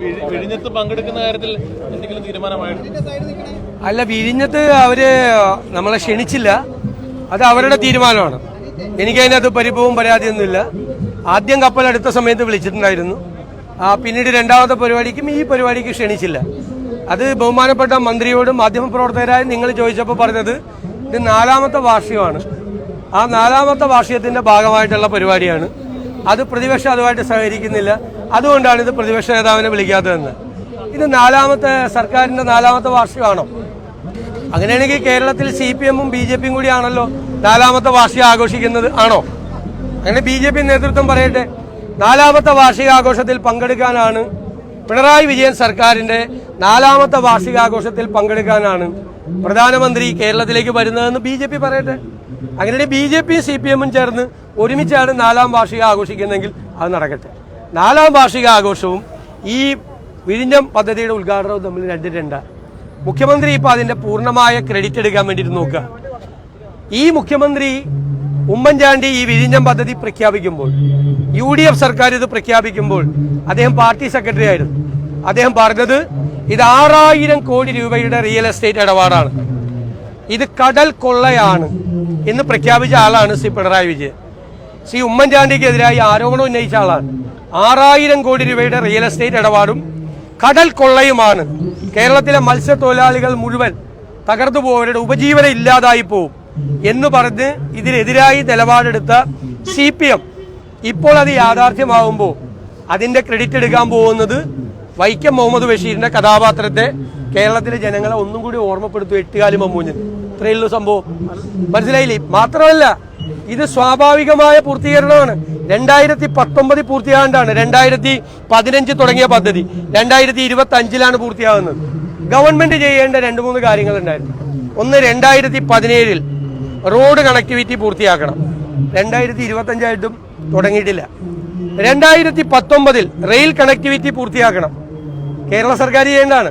വിഴി- വിഴിഞ്ഞത്ത് പങ്കെടുക്കുന്ന കാര്യത്തിൽ എന്തെങ്കിലും തീരുമാനമായിട്ടുണ്ട് അല്ല വിഴിഞ്ഞത്ത് അവർ നമ്മളെ ക്ഷണിച്ചില്ല. അത് അവരുടെ തീരുമാനമാണ്. എനിക്കതിനകത്ത് പരിഭവവും പരാതിയൊന്നുമില്ല. ആദ്യം കപ്പൽ അടുത്ത സമയത്ത് വിളിച്ചിട്ടുണ്ടായിരുന്നു. പിന്നീട് രണ്ടാമത്തെ പരിപാടിക്കും ഈ പരിപാടിക്ക് ക്ഷണിച്ചില്ല. അത് ബഹുമാനപ്പെട്ട മന്ത്രിയോടും മാധ്യമപ്രവർത്തകരായ നിങ്ങൾ ചോദിച്ചപ്പോൾ പറഞ്ഞത് ഇത് നാലാമത്തെ വാർഷികമാണ്. ആ നാലാമത്തെ വാർഷികത്തിന്റെ ഭാഗമായിട്ടുള്ള പരിപാടിയാണ്. അത് പ്രതിപക്ഷം അതുമായിട്ട് സഹകരിക്കുന്നില്ല. അതുകൊണ്ടാണ് ഇത് പ്രതിപക്ഷ നേതാവിനെ വിളിക്കാത്തതെന്ന്. ഇത് നാലാമത്തെ സർക്കാരിന്റെ നാലാമത്തെ വാർഷികമാണോ? അങ്ങനെയാണെങ്കിൽ കേരളത്തിൽ സി പി എമ്മും ബി ജെ പിയും കൂടിയാണല്ലോ നാലാമത്തെ വാർഷികം ആഘോഷിക്കുന്നത് ആണോ? അങ്ങനെ ബി ജെ പി നേതൃത്വം പറയട്ടെ. നാലാമത്തെ വാർഷികാഘോഷത്തിൽ പങ്കെടുക്കാനാണ് പിണറായി വിജയൻ സർക്കാരിന്റെ നാലാമത്തെ വാർഷികാഘോഷത്തിൽ പങ്കെടുക്കാനാണ് പ്രധാനമന്ത്രി കേരളത്തിലേക്ക് വരുന്നതെന്ന് ബി ജെ പി പറയട്ടെ. അങ്ങനെ ബി ജെ പിയും സി പി എമ്മും ചേർന്ന് ഒരുമിച്ചാണ് നാലാം വാർഷിക ആഘോഷിക്കുന്നതെങ്കിൽ അത് നടക്കട്ടെ. നാലാം വാർഷിക ആഘോഷവും ഈ വിഴിഞ്ഞം പദ്ധതിയുടെ ഉദ്ഘാടനവും തമ്മിൽ രണ്ട് രണ്ടാണ് മുഖ്യമന്ത്രി ഇപ്പൊ അതിന്റെ പൂർണമായ ക്രെഡിറ്റ് എടുക്കാൻ വേണ്ടിയിട്ട് നോക്കുക. ഈ മുഖ്യമന്ത്രി ഉമ്മൻചാണ്ടി ഈ വിഴിഞ്ഞം പദ്ധതി പ്രഖ്യാപിക്കുമ്പോൾ യു സർക്കാർ ഇത് പ്രഖ്യാപിക്കുമ്പോൾ അദ്ദേഹം പാർട്ടി സെക്രട്ടറി ആയിരുന്നു. അദ്ദേഹം പറഞ്ഞത് ഇത് ആറായിരം കോടി രൂപയുടെ റിയൽ എസ്റ്റേറ്റ് ഇടപാടാണ്. ഇത് കടൽ കൊള്ളയാണ് എന്ന് പ്രഖ്യാപിച്ച ആളാണ് ശ്രീ പിണറായി വിജയൻ. ശ്രീ ഉമ്മൻചാണ്ടിക്കെതിരായി ആരോപണം ഉന്നയിച്ച ആളാണ്. ആറായിരം കോടി രൂപയുടെ റിയൽ എസ്റ്റേറ്റ് ഇടപാടും കടൽ കൊള്ളയുമാണ്. കേരളത്തിലെ മത്സ്യത്തൊഴിലാളികൾ മുഴുവൻ തകർന്നു പോവരുടെ ഉപജീവനം ഇല്ലാതായി പോവും എന്ന് പറഞ്ഞ് ഇതിനെതിരായി നിലപാടെടുത്ത സി പി എം ഇപ്പോൾ അത് യാഥാർത്ഥ്യമാകുമ്പോൾ അതിന്റെ ക്രെഡിറ്റ് എടുക്കാൻ പോകുന്നത് വൈക്കം മുഹമ്മദ് ബഷീറിന്റെ കഥാപാത്രത്തെ കേരളത്തിലെ ജനങ്ങളെ ഒന്നും കൂടി ഓർമ്മപ്പെടുത്തും എട്ടുകാലി മമ്മൂഞ്ഞൻ. ഇത്രയുള്ള സംഭവം. മനസ്സിലായില്ലേ? മാത്രമല്ല ഇത് സ്വാഭാവികമായ പൂർത്തീകരണമാണ്. രണ്ടായിരത്തി പത്തൊമ്പത് പൂർത്തിയാകാണ്ടാണ്. രണ്ടായിരത്തി പതിനഞ്ച് തുടങ്ങിയ പദ്ധതി. രണ്ടായിരത്തി ഇരുപത്തി അഞ്ചിലാണ് പൂർത്തിയാകുന്നത്. ഗവൺമെന്റ് ചെയ്യേണ്ട രണ്ട് മൂന്ന് കാര്യങ്ങളുണ്ടായിരുന്നു. ഒന്ന് രണ്ടായിരത്തി പതിനേഴിൽ റോഡ് കണക്ടിവിറ്റി പൂർത്തിയാക്കണം. രണ്ടായിരത്തി ഇരുപത്തി അഞ്ചായിട്ടും തുടങ്ങിയിട്ടില്ല. രണ്ടായിരത്തി പത്തൊമ്പതിൽ റെയിൽ കണക്ടിവിറ്റി പൂർത്തിയാക്കണം. കേരള സർക്കാർ ചെയ്യേണ്ടതാണ്.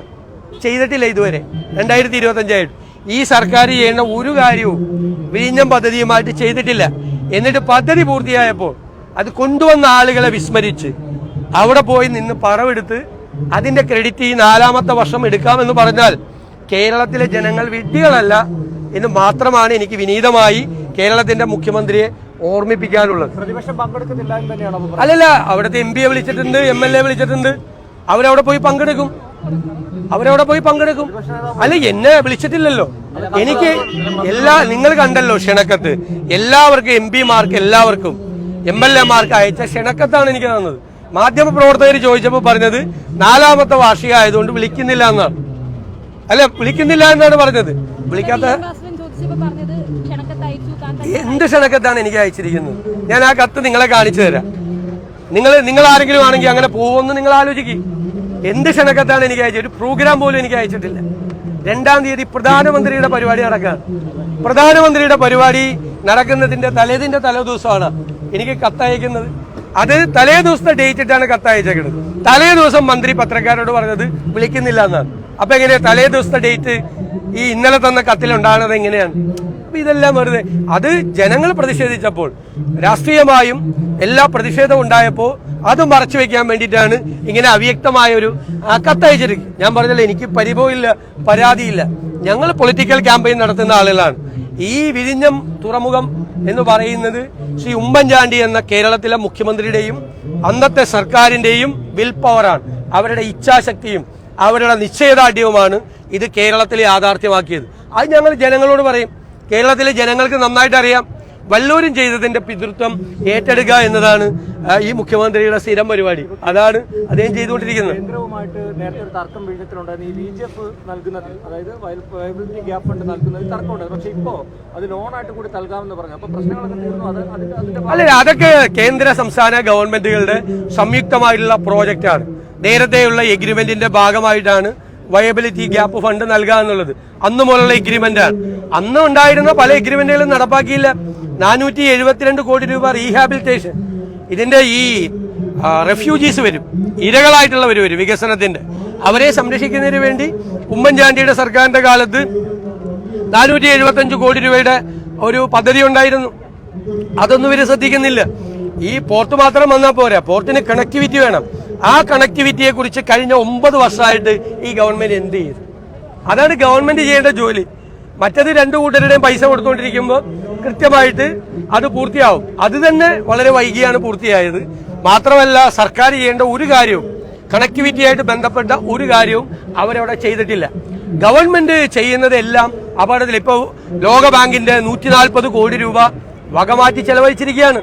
ചെയ്തിട്ടില്ല ഇതുവരെ. രണ്ടായിരത്തി ഇരുപത്തഞ്ചായിട്ട് ഈ സർക്കാർ ചെയ്യേണ്ട ഒരു കാര്യവും വിഴിഞ്ഞം പദ്ധതിയുമായിട്ട് ചെയ്തിട്ടില്ല. എന്നിട്ട് പദ്ധതി പൂർത്തിയായപ്പോൾ അത് കൊണ്ടുവന്ന ആളുകളെ വിസ്മരിച്ച് അവിടെ പോയി നിന്ന് പറവെടുത്ത് അതിന്റെ ക്രെഡിറ്റ് ഈ നാലാമത്തെ വർഷം എടുക്കാമെന്ന് പറഞ്ഞാൽ കേരളത്തിലെ ജനങ്ങൾ വിഡ്ഢികളല്ല എന്ന് മാത്രമാണ് എനിക്ക് വിനീതമായി കേരളത്തിന്റെ മുഖ്യമന്ത്രിയെ ഓർമ്മിപ്പിക്കാനുള്ളത്. അല്ലല്ല അവിടുത്തെ എം പിയെ വിളിച്ചിട്ടുണ്ട് എം എൽ എ വിളിച്ചിട്ടുണ്ട്. അവരവിടെ പോയി പങ്കെടുക്കും. അവരവിടെ പോയി പങ്കെടുക്കും. അല്ല എന്നെ വിളിച്ചിട്ടില്ലല്ലോ. എനിക്ക് എല്ലാ നിങ്ങൾ കണ്ടല്ലോ ക്ഷണക്കത്ത്. എല്ലാവർക്കും എം പിമാർക്ക് എല്ലാവർക്കും എം എൽ എമാർക്ക് അയച്ച ക്ഷണക്കത്താണ് എനിക്ക് തന്നത്. മാധ്യമ പ്രവർത്തകർ ചോദിച്ചപ്പോൾ പറഞ്ഞത് നാലാമത്തെ വാർഷിക ആയതുകൊണ്ട് വിളിക്കുന്നില്ല എന്നാണ്. അല്ല വിളിക്കുന്നില്ല എന്നാണ് പറഞ്ഞത്. വിളിക്കാത്ത എന്ത് ക്ഷണക്കത്താണ് എനിക്ക് അയച്ചിരിക്കുന്നത്? ഞാൻ ആ കത്ത് നിങ്ങളെ കാണിച്ചു തരാം. നിങ്ങൾ നിങ്ങൾ ആരെങ്കിലും ആണെങ്കിൽ അങ്ങനെ പോകുമെന്ന് നിങ്ങൾ ആലോചിക്കും. എന്ത് ക്ഷണക്കത്താണ് എനിക്ക് അയച്ചത്? ഒരു പ്രോഗ്രാം പോലും എനിക്ക് അയച്ചിട്ടില്ല. രണ്ടാം തീയതി പ്രധാനമന്ത്രിയുടെ പരിപാടി നടക്കുകയാണ് പ്രധാനമന്ത്രിയുടെ പരിപാടി നടക്കുന്നതിന്റെ തലേതിന്റെ തലേ ദിവസമാണ് എനിക്ക് കത്തയക്കുന്നത്. അത് തലേ ദിവസത്തെ ഡേറ്റ് ഇട്ടാണ് കത്തയച്ചേക്കുന്നത് തലേ ദിവസം മന്ത്രി പത്രക്കാരോട് പറഞ്ഞത് വിളിക്കുന്നില്ല എന്നാണ്. അപ്പൊ എങ്ങനെയാ തലേ ദിവസത്തെ ഡേറ്റ് ഈ ഇന്നലെ തന്ന കത്തിലുണ്ടാകുന്നത് എങ്ങനെയാണ്? ഇതെല്ലാം വെറുതെ അത് ജനങ്ങൾ പ്രതിഷേധിച്ചപ്പോൾ രാഷ്ട്രീയമായും എല്ലാ പ്രതിഷേധവും ഉണ്ടായപ്പോൾ അത് മറച്ചു വെക്കാൻ വേണ്ടിയിട്ടാണ് ഇങ്ങനെ അവ്യക്തമായ ഒരു കത്തയച്ചിരിക്കും ഞാൻ പറഞ്ഞല്ലോ എനിക്ക് പരിഭവമില്ല പരാതിയില്ല. ഞങ്ങൾ പൊളിറ്റിക്കൽ ക്യാമ്പയിൻ നടത്തുന്ന ആളുകളാണ്. ഈ വിഴിഞ്ഞം തുറമുഖം എന്ന് പറയുന്നത് ശ്രീ ഉമ്മൻചാണ്ടി എന്ന കേരളത്തിലെ മുഖ്യമന്ത്രിയുടെയും അന്നത്തെ സർക്കാരിന്റെയും വിൽ പവറാണ് അവരുടെ ഇച്ഛാശക്തിയും അവരുടെ നിശ്ചയദാർഢ്യവുമാണ് ഇത് കേരളത്തിൽ യാഥാർത്ഥ്യമാക്കിയത്. അത് ഞങ്ങൾ ജനങ്ങളോട് പറയും. കേരളത്തിലെ ജനങ്ങൾക്ക് നന്നായിട്ട് അറിയാം. വല്ലൂരും ചെയ്തതിന്റെ പിതൃത്വം ഏറ്റെടുക്കുക എന്നതാണ് ഈ മുഖ്യമന്ത്രിയുടെ സ്ഥിരം പരിപാടി. അതാണ് അദ്ദേഹം ചെയ്തുകൊണ്ടിരിക്കുന്നത്. കേന്ദ്രവുമായിട്ട് നേരത്തെ ഒരു തർക്കം ഈ ബി ജെ എഫ് നൽകുന്നതിൽ അതായത് വയബിലിറ്റി ഗ്യാപ്പ് ഫണ്ട് നൽകുന്നതിൽ തർക്കമുണ്ടായിരുന്നു പക്ഷെ ഇപ്പോ അത് ലോണായിട്ട് കൂടി നൽകാമെന്ന് പറഞ്ഞു. അപ്പൊ പ്രശ്നങ്ങളൊക്കെ തീർന്നു. അല്ല അതൊക്കെ കേന്ദ്ര സംസ്ഥാന ഗവൺമെന്റുകളുടെ സംയുക്തമായിട്ടുള്ള പ്രോജക്റ്റാണ്. നേരത്തെയുള്ള എഗ്രിമെന്റിന്റെ ഭാഗമായിട്ടാണ് വയബിലിറ്റി ഗ്യാപ്പ് ഫണ്ട് നൽകുക എന്നുള്ളത്. അന്ന് മുതലുള്ള എഗ്രിമെന്റ് ആണ്. അന്ന് ഉണ്ടായിരുന്ന പല എഗ്രിമെന്റുകളും നടപ്പാക്കിയില്ല. നാനൂറ്റി എഴുപത്തിരണ്ട് കോടി രൂപ റീഹാബിലിറ്റേഷൻ ഇതിന്റെ ഈ റെഫ്യൂജീസ് വരും. ഇരകളായിട്ടുള്ളവർ വരും വികസനത്തിന്റെ. അവരെ സംരക്ഷിക്കുന്നതിന് വേണ്ടി ഉമ്മൻചാണ്ടിയുടെ സർക്കാരിന്റെ കാലത്ത് നാനൂറ്റി എഴുപത്തി അഞ്ച് കോടി രൂപയുടെ ഒരു പദ്ധതി ഉണ്ടായിരുന്നു. അതൊന്നും ഇവർ ശ്രദ്ധിക്കുന്നില്ല. ഈ പോർട്ട് മാത്രം വന്നാൽ പോരാ. പോർട്ടിന് കണക്ടിവിറ്റി വേണം. ആ കണക്ടിവിറ്റിയെ കുറിച്ച് കഴിഞ്ഞ ഒമ്പത് വർഷമായിട്ട് ഈ ഗവൺമെന്റ് എന്ത് ചെയ്തു? അതാണ് ഗവൺമെന്റ് ചെയ്യേണ്ട ജോലി. മറ്റത് രണ്ടു കൂട്ടരുടെയും പൈസ കൊടുത്തുകൊണ്ടിരിക്കുമ്പോൾ കൃത്യമായിട്ട് അത് പൂർത്തിയാവും. അത് തന്നെ വളരെ വൈകിയാണ് പൂർത്തിയായത്. മാത്രമല്ല സർക്കാർ ചെയ്യേണ്ട ഒരു കാര്യവും കണക്ടിവിറ്റിയായിട്ട് ബന്ധപ്പെട്ട ഒരു കാര്യവും അവരവിടെ ചെയ്തിട്ടില്ല. ഗവൺമെന്റ് ചെയ്യുന്നത് എല്ലാം അപകടത്തിൽ ഇപ്പോൾ ലോകബാങ്കിന്റെ നൂറ്റി നാൽപ്പത് കോടി രൂപ വകമാറ്റി ചെലവഴിച്ചിരിക്കുകയാണ്.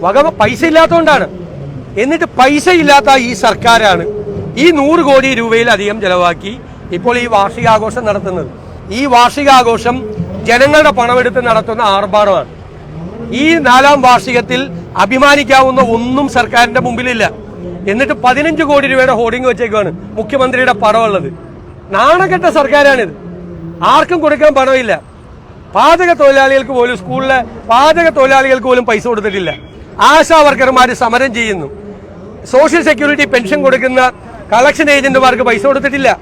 വക പൈസ ഇല്ലാത്തതുകൊണ്ടാണ്. എന്നിട്ട് പൈസ ഇല്ലാത്ത ഈ സർക്കാരാണ് ഈ നൂറ് കോടി രൂപയിലധികം ചെലവാക്കി ഇപ്പോൾ ഈ വാർഷികാഘോഷം നടത്തുന്നത്. ഈ വാർഷികാഘോഷം ജനങ്ങളുടെ പണമെടുത്ത് നടത്തുന്ന ആർഭാടമാണ്. ഈ നാലാം വാർഷികത്തിൽ അഭിമാനിക്കാവുന്ന ഒന്നും സർക്കാരിന്റെ മുമ്പിലില്ല. എന്നിട്ട് പതിനഞ്ച് കോടി രൂപയുടെ ഹോർഡിംഗ് വെച്ചേക്കാണ് മുഖ്യമന്ത്രിയുടെ പടമുള്ളത് നാണക്കെട്ട സർക്കാരാണിത്. ആർക്കും കൊടുക്കാൻ പണമില്ല. പാചക തൊഴിലാളികൾക്ക് പോലും സ്കൂളിലെ പാചക തൊഴിലാളികൾക്ക് പോലും പൈസ കൊടുത്തിട്ടില്ല. ആശാ വർക്കർമാർ സമരം ചെയ്യുന്നു. സോഷ്യൽ സെക്യൂരിറ്റി പെൻഷൻ കൊടുക്കുന്ന കളക്ഷൻ ഏജന്റുമാർക്ക് പൈസ കൊടുത്തിട്ടില്ല.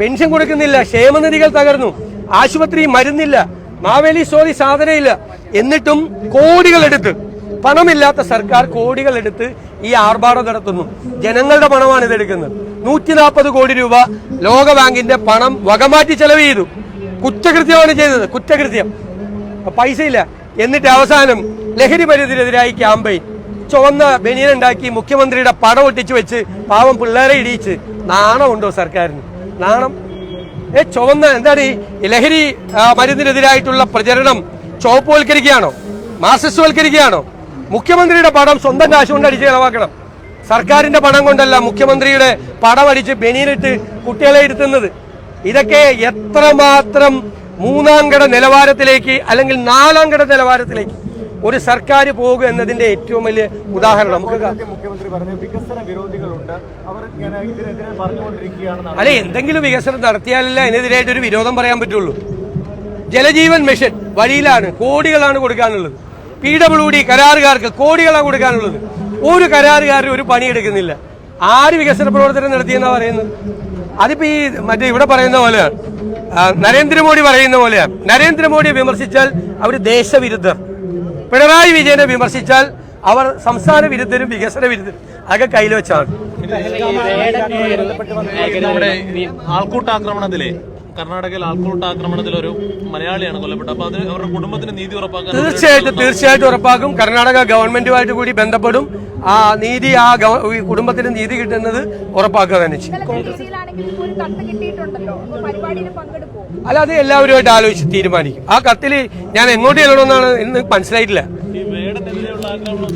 പെൻഷൻ കൊടുക്കുന്നില്ല. ക്ഷേമനിധികൾ തകർന്നു. ആശുപത്രി മരുന്നില്ല. മാവേലി സോറി സാധനയില്ല. എന്നിട്ടും കോടികൾ എടുത്ത് പണമില്ലാത്ത സർക്കാർ കോടികൾ എടുത്ത് ഈ ആർഭാടം നടത്തുന്നു. ജനങ്ങളുടെ പണമാണ് ഇതെടുക്കുന്നത്. നൂറ്റി നാൽപ്പത് കോടി രൂപ ലോകബാങ്കിന്റെ പണം വകമാറ്റി ചെലവ് ചെയ്തു. കുറ്റകൃത്യമാണ് ചെയ്തത്. കുറ്റകൃത്യം. പൈസയില്ല. എന്നിട്ട് അവസാനം ലഹരി മരുന്നിനെതിരായി ക്യാമ്പയിൻ. ചുവന്ന ബനിയൻ ഉണ്ടാക്കി മുഖ്യമന്ത്രിയുടെ പടം ഒട്ടിച്ചു വെച്ച് പാവം പിള്ളേരെ ഇടിയിച്ച്. നാണമുണ്ടോ സർക്കാരിന്? നാണം? ഏ ചുവന്ന എന്താണ് ഈ ലഹരി മരുന്നിനെതിരായിട്ടുള്ള പ്രചരണം ചുവപ്പുവൽക്കരിക്കുകയാണോ? മാർസിസ്റ്റ്വൽക്കരിക്കുകയാണോ? മുഖ്യമന്ത്രിയുടെ പടം സ്വന്തം കാശ് കൊണ്ട് അടിച്ച് ചെലവാക്കണം. സർക്കാരിന്റെ പണം കൊണ്ടല്ല മുഖ്യമന്ത്രിയുടെ പടം അടിച്ച് ബനിയനിട്ട് കുട്ടികളെ ഇരുത്തുന്നത്. ഇതൊക്കെ എത്രമാത്രം മൂന്നാം ഘട നിലവാരത്തിലേക്ക് അല്ലെങ്കിൽ നാലാം ഘട നിലവാരത്തിലേക്ക് ഒരു സർക്കാർ പോകുക എന്നതിന്റെ ഏറ്റവും വലിയ ഉദാഹരണം നമുക്ക് മുഖ്യമന്ത്രി പറഞ്ഞു വികസന വിരോധികളുണ്ട്. അവർ ഇതിനെതിരെ അല്ലെ എന്തെങ്കിലും വികസനം നടത്തിയാലല്ല അതിനെതിരായിട്ട് ഒരു വിരോധം പറയാൻ പറ്റുള്ളൂ? ജലജീവൻ മിഷൻ വഴിയിലാണ് കോടികളാണ് കൊടുക്കാനുള്ളത്. പി ഡബ്ല്യു ഡി കരാറുകാർക്ക് കോടികളാണ് കൊടുക്കാനുള്ളത്. ഒരു കരാറുകാരും ഒരു പണിയെടുക്കുന്നില്ല ആര് വികസന പ്രവർത്തനം നടത്തിയെന്നാ പറയുന്നത്? അതിപ്പോ ഈ മറ്റേ ഇവിടെ പറയുന്ന പോലെയാണ് നരേന്ദ്രമോദി പറയുന്ന പോലെയാണ് നരേന്ദ്രമോദിയെ വിമർശിച്ചാൽ അവർ ദേശവിരുദ്ധർ. പിണറായി വിജയനെ വിമർശിച്ചാൽ അവർ സംസ്ഥാന വിരുദ്ധരും വികസന വിരുദ്ധരും അതൊക്കെ കയ്യിൽ വെച്ചാണ്. ആൾക്കൂട്ടാക്രമണത്തിലെ കർണാടകയിൽ ആൾക്കൂട്ട ആക്രമണത്തിൽ ഒരു മലയാളിയാണ് കൊല്ലപ്പെട്ടത്. അപ്പൊ അത് അവരുടെ കുടുംബത്തിന് നീതി ഉറപ്പാക്കാൻ തീർച്ചയായിട്ടും തീർച്ചയായിട്ടും ഉറപ്പാക്കും. കർണാടക ഗവൺമെന്റുമായിട്ട് കൂടി ബന്ധപ്പെടും. ആ നീതി ആ കുടുംബത്തിന് നീതി കിട്ടുന്നത് ഉറപ്പാക്കുക തന്നെ ചെയ്യും. അല്ല അത് എല്ലാവരുമായിട്ട് ആലോചിച്ച് തീരുമാനിക്കും. ആ കത്തിൽ ഞാൻ എങ്ങോട്ട് ചെല്ലണമെന്നാണ് ഇന്ന് മനസ്സിലായിട്ടില്ല. ഈ വേടനെതിരെയുള്ള ആക്രമണം